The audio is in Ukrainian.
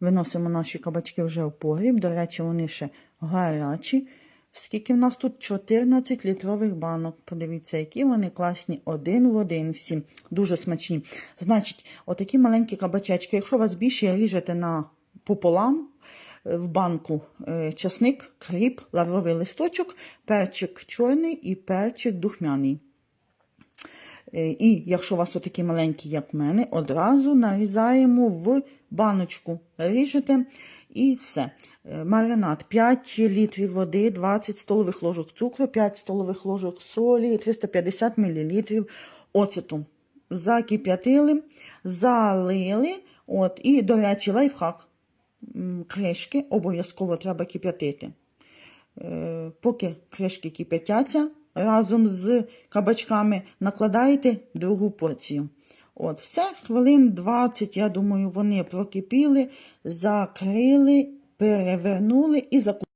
Виносимо наші кабачки вже в погріб. До речі, вони ще гарячі. Скільки в нас тут? 14 літрових банок. Подивіться, які вони класні. Один в один всі. Дуже смачні. Значить, отакі маленькі кабачечки. Якщо у вас більше, ріжете на пополам е, в банку е, часник, кріп, лавровий листочок, перчик чорний і перчик духмяний. Е, І якщо у вас отакі маленькі, як в мене, одразу нарізаємо в баночку. Ріжете і все. Е, Маринад 5 літрів води, 20 столових ложок цукру, 5 столових ложок солі, 350 мл оцету. Закип'ятили, залили. От, і, до речі, лайфхак. Кришки обов'язково треба кип'ятити. Е, Поки кришки кипятяться, разом з кабачками накладаєте другу порцію. От, все, хвилин 20, я думаю, вони прокипіли, закрили, перевернули і закусили.